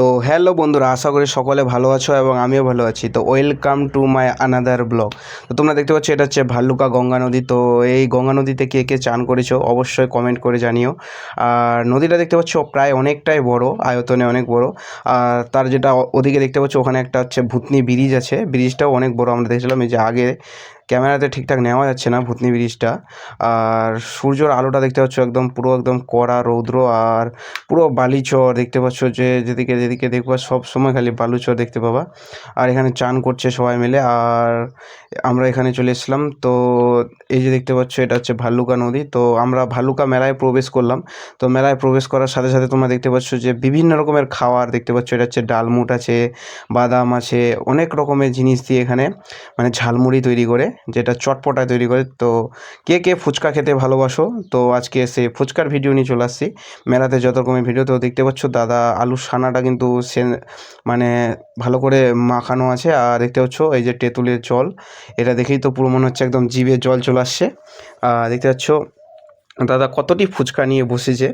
তো হ্যালো বন্ধুরা, আশা করি সকলে ভালো আছো এবং আমিও ভালো আছি। তো welcome to my another blog তো তোমরা দেখতে পাচ্ছ, এটা হচ্ছে ভাল্লুকা গঙ্গা নদী। তো এই গঙ্গা নদীতে কে কে চান করেছ, অবশ্যই কমেন্ট করে জানিও। আর নদীটা দেখতে পাচ্ছ, প্রায় অনেকটাই বড়, আয়তনে অনেক বড়। আর তার যেটা ওদিকে দেখতে পাচ্ছ, ওখানে একটা হচ্ছে ভূতনি ব্রিজ আছে। ব্রিজটাও অনেক বড়, আমরা দেখছিলাম এই যে আগে ক্যামেরাতে ঠিকঠাক নেওয়া যাচ্ছে না ভূতনি ব্রিজটা। আর সূর্যর আলোটা দেখতে পাচ্ছ একদম পুরো একদম কড়া, রৌদ্র আর পুরো বালিচর দেখতে পাচ্ছ যে যেদিকে যেদিকে দেখবা সব সময় খালি বালুচর দেখতে পাবা। আর এখানে চান করছে সবাই মিলে আর আমরা এখানে চলে এসলাম তো এই যে দেখতে পাচ্ছ এটা হচ্ছে ভাল্লুকা নদী। তো আমরা ভাল্লুকা মেলায় প্রবেশ করলাম। তো মেলায় প্রবেশ করার সাথে সাথে তোমরা দেখতে পাচ্ছ যে বিভিন্ন রকমের খাওয়ার দেখতে পাচ্ছ। এটা হচ্ছে ডালমুট আছে, বাদাম আছে, অনেক রকমের জিনিস দিয়ে এখানে মানে ঝালমুড়ি তৈরি করে। যেটা চটপটায় তৈরি করে। তো কে কে ফুচকা খেতে ভালোবাসো? তো আজকে সে ফুচকার ভিডিও নিয়ে চলে আসছি। মেলাতে যত রকমের ভিডিও তো দেখতে পাচ্ছ, দাদা আলুর সানাটা কিন্তু সে মানে ভালো করে মাখানো আছে। আর দেখতে পাচ্ছ, এই যে তেঁতুলের জল, এটা দেখেই তো পুরো মনে হচ্ছে একদম জিভে জল চলে আসছে। আর দেখতে পাচ্ছ, দাদা কতটি ফুচকা নিয়ে বসেছে।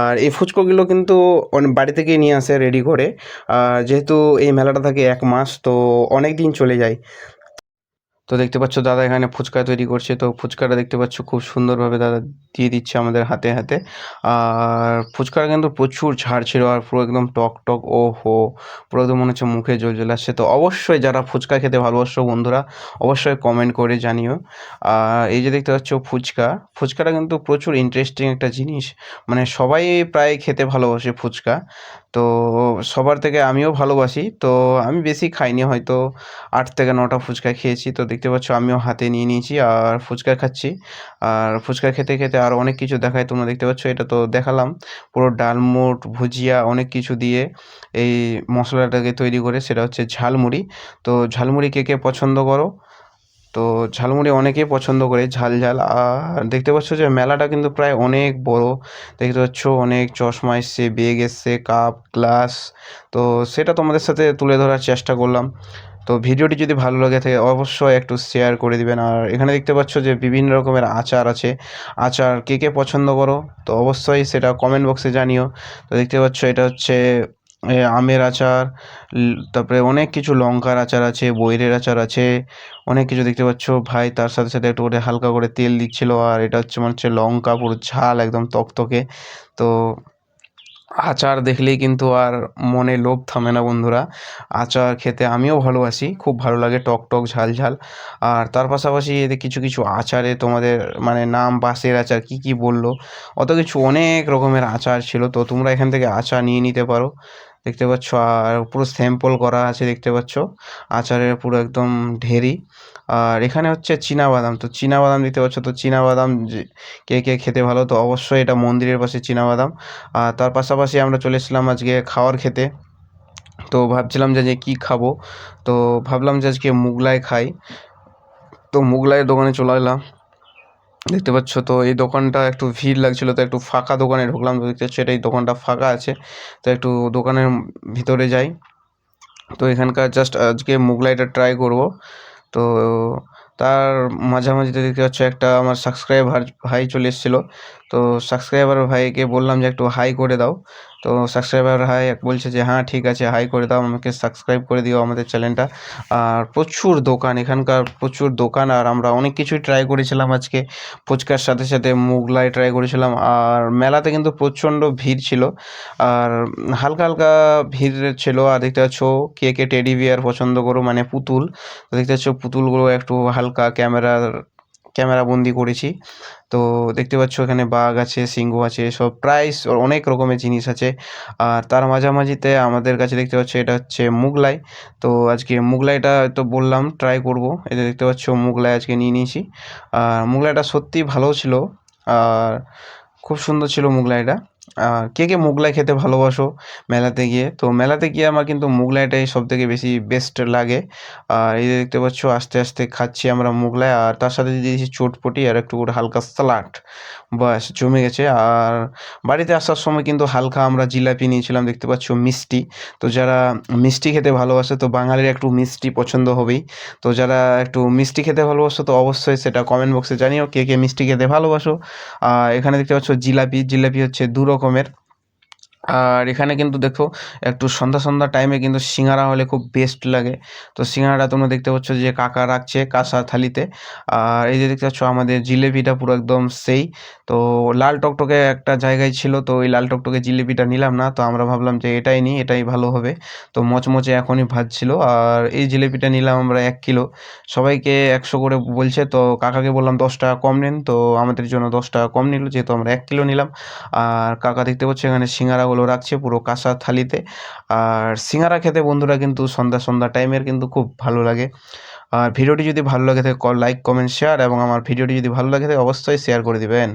আর এই ফুচকাগুলো কিন্তু অনেক বাড়ি থেকেই নিয়ে আসে রেডি করে। আর যেহেতু এই মেলাটা থাকে এক মাস, তো অনেক দিন চলে যায়। তো দেখতে পাচ্ছ দাদা এখানে ফুচকা তৈরি করছে। তো ফুচকাটা দেখতে পাচ্ছ খুব সুন্দরভাবে দাদা দিয়ে দিচ্ছে আমাদের হাতে হাতে। আর ফুচকাটা কিন্তু প্রচুর ঝাড় ছিল আর পুরো একদম টক টক ও হো, পুরো একদম মনে হচ্ছে মুখে জল চলে আসছে। তো অবশ্যই যারা ফুচকা খেতে ভালোবাসো বন্ধুরা, অবশ্যই কমেন্ট করে জানিও। আর এই যে দেখতে পাচ্ছ ফুচকা, ফুচকাটা কিন্তু প্রচুর ইন্টারেস্টিং একটা জিনিস। মানে সবাই প্রায় খেতে ভালোবাসে ফুচকা। তো সবার থেকে আমিও ভালোবাসি। তো আমি বেশি খাইনি হয়তো। আট থেকে নটা ফুচকা খেয়েছি। তো দেখতে পাচ্ছ আমিও হাতে নিয়ে নিয়েছি আর ফুচকা খাচ্ছি। আর ফুচকা খেতে খেতে আরও অনেক কিছু দেখায়। তোমরা দেখতে পাচ্ছ এটা তো দেখালাম। পুরো ডালমুট ভুজিয়া অনেক কিছু দিয়ে এই মশলাটাকে তৈরি করে। সেটা হচ্ছে ঝালমুড়ি। তো ঝালমুড়ি কে কে পছন্দ করো? তো ঝালমুড়ি অনেকেই পছন্দ করে, ঝাল ঝাল। আর দেখতে পাচ্ছ যে মেলাটা কিন্তু প্রায় অনেক বড়। দেখতে পাচ্ছ অনেক চশমা এসছে বেগ এসছে কাপ গ্লাস তো সেটা তোমাদের সাথে তুলে ধরার চেষ্টা করলাম। তো ভিডিওটি যদি ভালো লাগে থাকে, অবশ্যই একটু শেয়ার করে দিবেন। আর এখানে দেখতে পাচ্ছ যে বিভিন্ন রকমের আচার আছে। আচার কে কে পছন্দ করো, তো অবশ্যই সেটা কমেন্ট বক্সে জানিও। তো দেখতে পাচ্ছ এটা হচ্ছে এ, আমের আচার তারপরে অনেক কিছু লঙ্কার আচার আছে বৈরের আচার আছে অনেক কিছু দেখতে পাচ্ছ। ভাই তার সাথে সাথে একটু করে হালকা করে তেল দিচ্ছিল আর এটা হচ্ছে মনে হচ্ছে লঙ্কা পুরো ঝাল একদম তকতকে। তো আচার দেখলেই কিন্তু আর মনে লোভ থামে না বন্ধুরা। আচার খেতে আমিও ভালোবাসি খুব ভালো লাগে টক টক ঝাল ঝাল। আর তার পাশাপাশি এতে কিছু কিছু আচারে তোমাদের মানে নাম বাসের আচার কি কি বলল অত কিছু অনেক রকমের আচার ছিল। তো তোমরা এখান থেকে আচার নিয়ে নিতে পারো। দেখতে পাচ্ছ, আর পুরো স্যাম্পল করা আছে দেখতে পাচ্ছ। আচারের পুরো একদম ঢেরি। আর এখানে হচ্ছে বাদাম তো বাদাম দেখতে পাচ্ছ, তো বাদাম কে কে খেতে ভালো, তো অবশ্যই এটা মন্দিরের পাশে বাদাম আর তার পাশাপাশি আমরা চলে এসেছিলাম আজকে খাওয়ার খেতে। তো ভাবছিলাম যে যে কী খাব? তো ভাবলাম যে আজকে মুগলাই খাই। তো মুগলাইয়ের দোকানে চলে এলাম। দেখতে পাচ্ছ তো, এই দোকানটা একটু ভিড় লাগছিল, তো একটু ফাঁকা দোকানে ঢুকলাম, তো দেখতে এটা এই দোকানটা ফাঁকা আছে, তো একটু দোকানের ভিতরে যাই। তো এখানকার জাস্ট আজকে মুগলাইটা ট্রাই করব, তো তার মাঝামাঝিতে দেখতে পাচ্ছ একটা আমার সাবস্ক্রাইবার ভাই চলে এসেছিল। তো সাবস্ক্রাইবার ভাইকে বললাম যে, একটু হাই করে দাও। তো সাবস্ক্রাইবার ভাই বলছে যে হ্যাঁ ঠিক আছে হাই করে দাও। আমাকে সাবস্ক্রাইব করে দিও আমাদের চ্যানেলটা আর প্রচুর দোকান, এখানকার প্রচুর দোকান। আর আমরা অনেক কিছুই ট্রাই করেছিলাম আজকে। ফুচকার সাথে সাথে মুগলাই ট্রাই করেছিলাম। আর মেলাতে কিন্তু প্রচণ্ড ভিড় ছিল। আর হালকা হালকা ভিড় ছিল। আর দেখতে পাচ্ছ কে কে টেডি বিয়ার পছন্দ করো মানে পুতুল। দেখতে পাচ্ছ পুতুলগুলো একটু হালকা ক্যামেরার ক্যামেরা বন্দি করেছি। তো দেখতে পাচ্ছ এখানে বাঘ আছে, সিংহ আছে, সব প্রাইস অনেক রকমের জিনিস আছে। আর তার মাঝামাঝিতে আমাদের কাছে দেখতে পাচ্ছ এটা হচ্ছে মুগলাই। তো আজকে মুগলাইটা তো বললাম ট্রাই করব। এটা দেখতে পাচ্ছ মুগলাই আজকে নিয়ে নিয়েছি। আর মুগলাইটা সত্যিই ভালো ছিল। আর খুব সুন্দর ছিল মুগলাইটা। কে কে মোগলাই খেতে ভালোবাসো মেলাতে গিয়ে? তো মেলাতে গিয়ে আমার কিন্তু মোগলাইটাই সব থেকে বেশি বেস্ট লাগে। আর এই দেখতে পাচ্ছ, আস্তে আস্তে খাচ্ছি আমরা মোগলাই, আর তার সাথে দিয়ে দিয়েছি চটপটি আর একটু করে হালকা স্যালাড বাস জমে গেছে। আর বাড়িতে আসার সময় কিন্তু হালকা আমরা জিলাপি নিয়েছিলাম, দেখতে পাচ্ছ মিষ্টি। তো যারা মিষ্টি খেতে ভালোবাসে, তো বাঙালির একটু মিষ্টি পছন্দ হবেই। তো যারা একটু মিষ্টি খেতে ভালোবাসো, তো অবশ্যই সেটা কমেন্ট বক্সে জানিও কে কে মিষ্টি খেতে ভালোবাসো। আর এখানে দেখতে পাচ্ছ জিলাপি। জিলাপি হচ্ছে দু রকমের আর এখানে কিন্তু দেখো, একটু সন্ধ্যা সন্ধ্যা টাইমে কিন্তু সিঙ্গারা হলে খুব বেস্ট লাগে। তো সিঙ্গারাটা তোমরা দেখতে পাচ্ছ যে কাকা রাখছে কাঁসা থালিতে। আর এই যে দেখতে পাচ্ছ আমাদের জিলেপিটা পুরো একদম সেই। তো লাল টকটকে একটা জায়গায় ছিল, তো ওই লাল টকটকে জিলেপিটা নিলাম না। তো আমরা ভাবলাম যে এটাই নিই, এটাই ভালো হবে। তো মচমচে এখনই ভাজছিল আর এই জিলেপিটা নিলাম আমরা এক কিলো। সবাইকে একশো করে বলছে, তো কাকাকে বললাম দশ টাকা কম নিন। তো আমাদের জন্য দশ টাকা কম নিল, যেহেতু আমরা এক কিলো নিলাম। আর কাকা দেখতে পাচ্ছ এখানে সিঙ্গারাগুলো রাখছে পুরো কাঁসা থালিতে। আর সিঙ্গারা খেতে বন্ধুরা কিন্তু সন্ধ্যা সন্ধ্যা টাইমের কিন্তু খুব ভালো লাগে। আর ভিডিওটি যদি ভালো লাগে থাকে লাইক কমেন্ট শেয়ার এবং আমার ভিডিওটি যদি ভালো লাগে থাকে, অবশ্যই শেয়ার করে দিবেন।